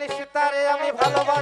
জানিস তারে আমি ভালোবাসতাম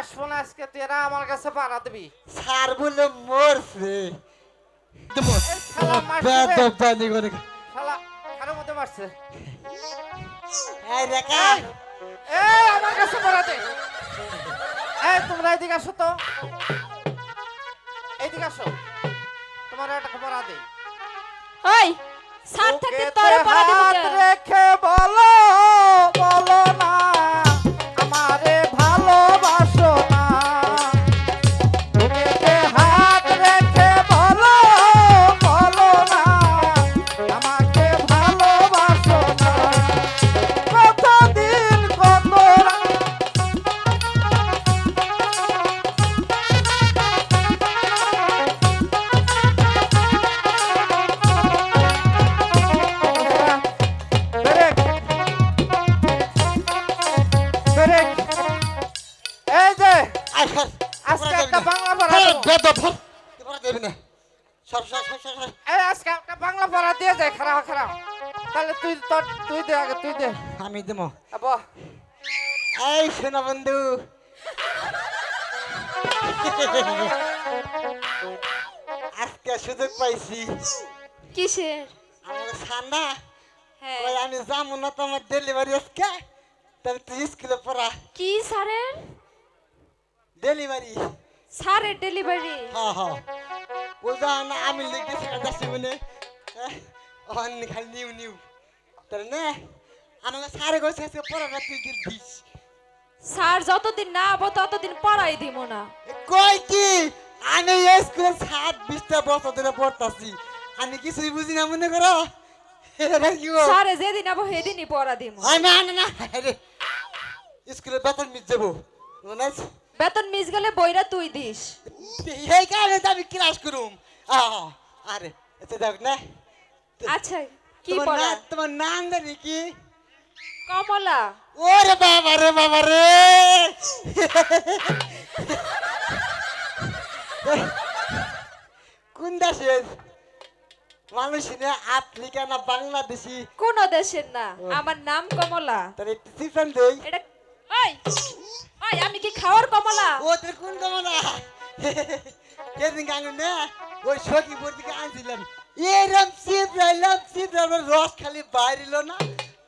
আসব না আজকে তুই আমার কাছে পাড়া দিবি। স্যার বলে মরছে। তোমরা এদিকে আসো তো। এইদিকে আসো। তোমার একটা পাড়া দে ওই স্যার থাকতে তোরে পড়া দিব তোর তুই দে আগে তুই দে। আমি দেবো। আবো এই শোনা বন্ধু। আজকে সুযোগ পাইছি। কিসের? আমার সান্না হ্যাঁ। ওই আমি যাব না তো আমার ডেলিভারি আজকে। তাহলে তুই স্কুলে পড়া। কি স্যারের? ডেলিভারি স্যারের ডেলিভারি হ্যাঁ হ্যাঁ। ও যা না আমি মানে খালি নিউ নিউ। তাহলে না আমাকে সারে গেছে আজকে পড়াটা তুই কি দিস। স্যার যতদিন না আবো ততদিন পড়াই দিব না। কই কি? আমি এই স্কুলে সাত বিশটা বছর ধরে পড়তাছি। আমি কিছুই বুঝি না মনে করো? স্যারে যেদিন আবো সেদিনই পড়া দিব না না না স্কুলে বেতন মিস যাব মনে আছে? বেতন মিস গেলে বইরা তুই দিস। এই কারণে আমি ক্লাস করুম। আরে এটা দেখ না। আচ্ছা। কি তোমার পড়া তোমার নাম জানি কি? কমলা। ওরে বাবা রে বাবা রে। কোন দেশের মানুষ না আফ্রিকা না বাংলাদেশি? কোন দেশের না? আমার নাম কমলা। তার একটু সিফান দেই। এটা ওই ওই আমি কি খাওয়ার কমলা? ও তোর কোন কামনা সেদিন গাঙ্গুন না? ওই সখী বোর দিকে আনছিলাম। এরম সিপ রাইলাম রস খালি বাইরিল না।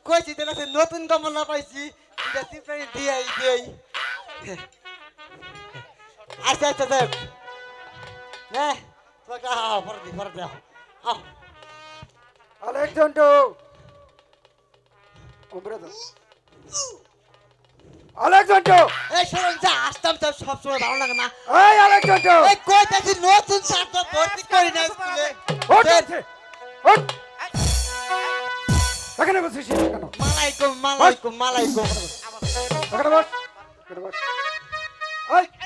কইছি তোর কাছে নতুন কমলা পাইছি এটা সিপ রাই দিয়াই দিয়াই। আচ্ছা আচ্ছা দেখ হ্যাঁ তোকে আহ ফর দি ফর দাও আহ। আলেকজান্ডার ওমরাদা আলেকজান্ডার এই শোন যা আসতাম তো সবসময় ভালো লাগে না। এই আলেকজান্ডার এই কইতাছি নতুন ছাত্র ভর্তি করি না স্কুলে। এখানে বসিস কেন? মালাইকুম মালাইকুম মালাইকুম। এখানে বস। এখানে বস। বসো।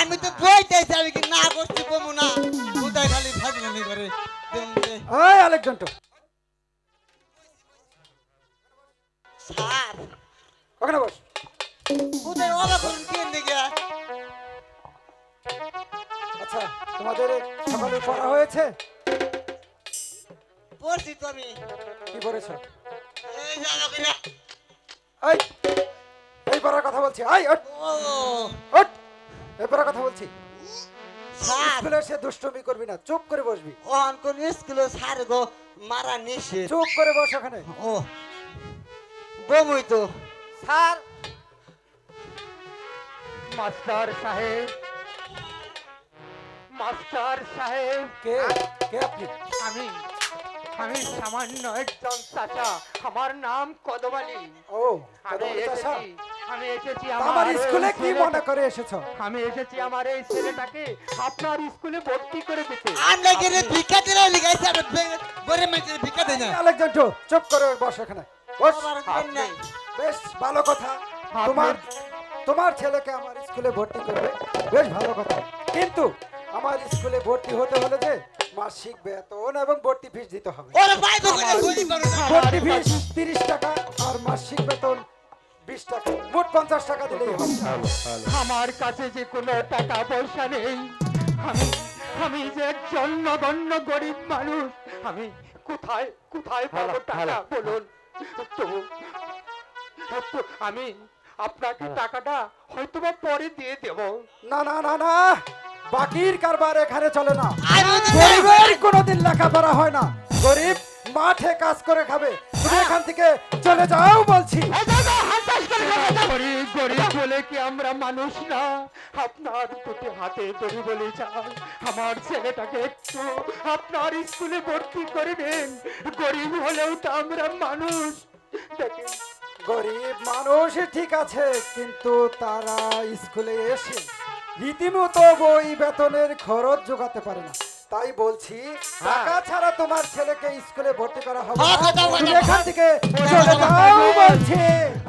আমি তো বইতেছি আমি কি না করছি কমু না? উদয় খালি ফাজলামি করে দেন আলেকজান্ডার স্যার। ওখানে বস। কোথায় ওরা করুন কে দিকে আচ্ছা তোমাদের সকালে পড়া হয়েছে? পড়ছি তো আমি। কি পড়েছো? এই এই এই পড়ার কথা বলছি। আই ওঠ। ও। ওঠ। এই পড়ার কথা বলছি। স্কুলে এসে দুষ্টমি করবি না চুপ করে বসবি। ওহন কোন স্কুলে স্যার গো মারা নিষেধ। চুপ করে বস ওখানে। ও বমুই তো। স্যার। মাস্টার সাহেব মাস্টার সাহেব। কে? কে আপনি? আমি আমি সামান্য একজন চাচা। আমার নাম কদমালি। ও আমি? এসেছি আমি এসেছি আমার স্কুলে কি মনে করে এসেছ? আমি এসেছি আমার এই ছেলেটাকে আপনার স্কুলে ভর্তি করে দিতে। আমরা গেলে ভিক্ষা দিলে লিখাইছে আর গরিব মানুষের ভিক্ষা দেয় না। চুপ করে বস এখানে। বস। বেশ ভালো কথা। তোমার তোমার ছেলেকে আমার স্কুলে ভর্তি করবে। বেশ ভালো কথা। কিন্তু আমার স্কুলে ভর্তি হতে হলে যে মাসিক বেতন এবং ভর্তি ফিস দিতে হবে। ভর্তি ফিস তিরিশ টাকা আর মাসিক বেতন বিশ টাকা। মোট পঞ্চাশ টাকা দিলেই হবে। আমার কাছে যে কোনো টাকা পয়সা নেই। আমি আমি যে একজন নগণ্য গরিব মানুষ আমি কোথায় কোথায় পাবো টাকা? বলুন। তো তো আমি আপনাকে টাকাটা হয়তোবা পরে দিয়ে দেবো। না না না না। বাকির কারবার এখানে চলে না। গরিবের কোনোদিন লেখাপড়া হয় না। গরিব মাঠে কাজ করে খাবে। তুমি এখান থেকে চলে যাও বলছি। গরিব গরিব বলে কি আমরা মানুষ না? আপনার দুটি হাতে দড়ি বলে চাই আমার ছেলেটাকে একটু আপনার স্কুলে ভর্তি করে দেন। গরিব হলেও তো আমরা মানুষ। দেখেন গরিব মানুষ ঠিক আছে কিন্তু তারা স্কুলে এসে রীতিমতো বই বেতনের খরচ জোগাতে পারে না। তাই বলছি টাকা ছাড়া তোমার ছেলেকে স্কুলে ভর্তি করা হবে। হ্যাঁ, এখান থেকে চলে যাও বলছি।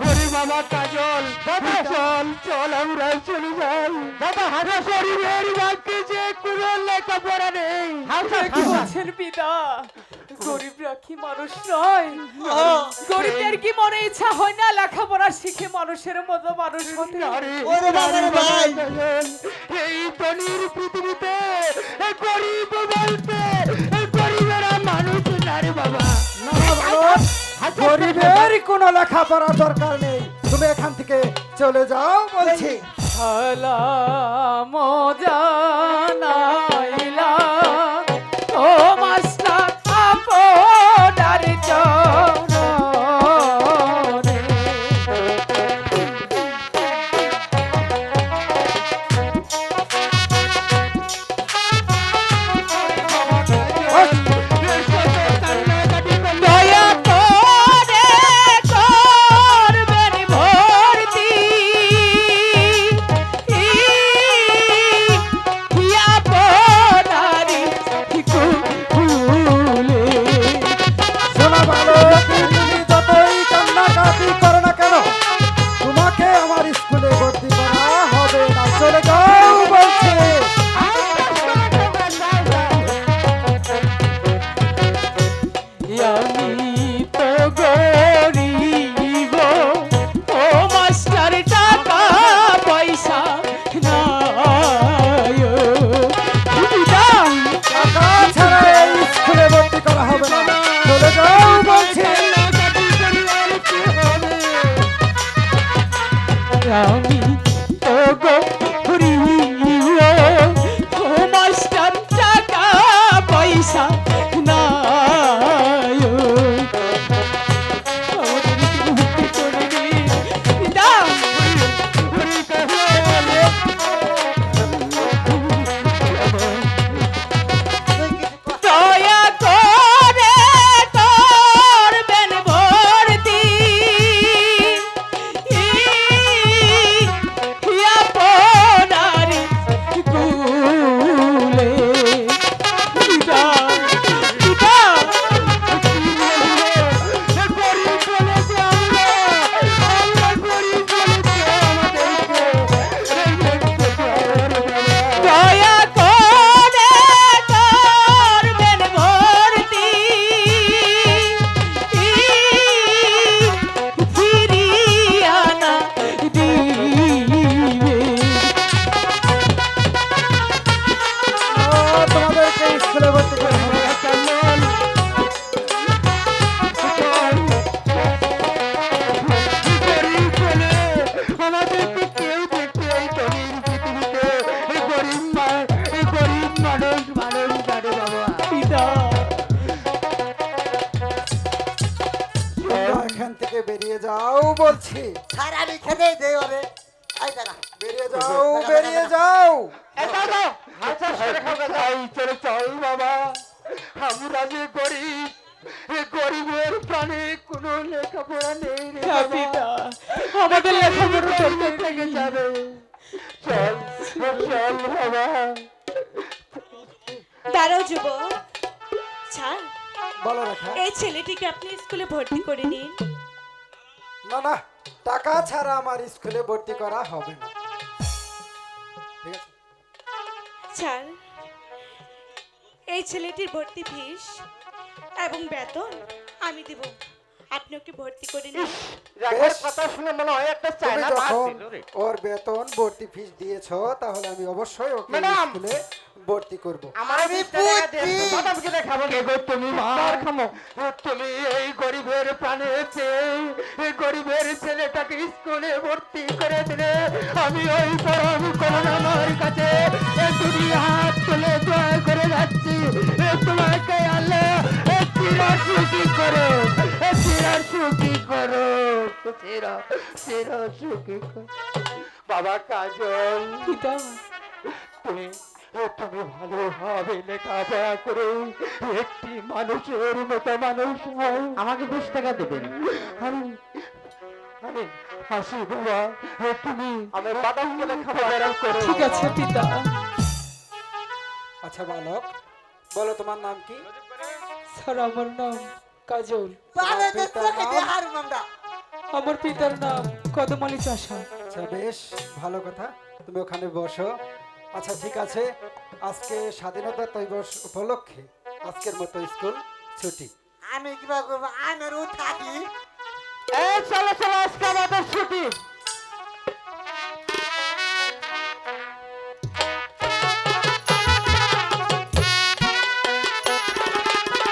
হরি বাবা কাজল। দাদা চল চল আমরা চলে যাই। দাদা হাজা শরীরের বাক্যে যে কোনো লেখাপড়া নেই। আপনারা কি বলছেন পিতা। গরিবরা কি মানুষ নয়। গরিবদের কি মনে ইচ্ছা হয় না? লেখাপড়া শিখে মানুষের মতো মানুষ হতে। এই ধনির পৃথিবীতে গরিব বলতে গরিবেরা মানুষ না রে বাবা। গরিবের কোনো লেখাপড়ার দরকার নেই। তুমি এখান থেকে চলে যাও বলছি। সালাম আমি কোনো লেখাপড়া নেই রে হ্যাঁ। পিতা। আমাদের লেখাপড়া করতে থেকে যাবে। চল চল বাবা। দাঁড়াও যুবক। ছাড়। বলো রেখা। এই ছেলেটিকে আপনি স্কুলে ভর্তি করে নিন। না না টাকা ছাড়া আমার স্কুলে ভর্তি করা হবে না। ঠিক আছে? ছাড়। এই ছেলেটির ভর্তি ফিস এবং বেতন আমি দেব। আপনি ওকে ভর্তি করে নিন। কথা শুনে মনে হয় একটা চায়না মাছ দিল রে। ওর বেতন ভর্তি ফিস দিয়েছ তাহলে আমি অবশ্যই ওকে স্কুলে ভর্তি করব। আমি। দিয়ে ম্যাডামকে দেখাবো তুমি এই গরিবের প্রাণে এই গরিবের ছেলেটাকে স্কুলে ভর্তি করে দিলে আমি ওই পরম করুণাময়ের কাছে এ দুটি হাত তুলে দয়া করে যাচ্ছি। তোমাকে আল্লাহ সুখী করো এ চিরা সুখী করো চিরা চিরা সুখী করো। বাবা কাজল পিতা তুমি তুমি ভালোভাবে লেখাপড়া করে একটি মানুষের মতো মানুষ হও। আমাকে বিশ টাকা দেবেন আমি আমি হাসি বাবা তুমি আমার বাদামকে লেখাপড়া করো। ঠিক আছে পিতা আচ্ছা বালক বলো তোমার নাম কি? স্যার আমার নাম কাজল। আমার পিতার নাম কদমালি চাষা। আচ্ছা বেশ ভালো কথা। তুমি ওখানে বসো। আচ্ছা ঠিক আছে। আজকে স্বাধীনতা দিবস উপলক্ষে আজকের মতো স্কুল ছুটি। আমি কিবা করব আমারও থাকি এই চলো চলো আজকে আমাদের ছুটি।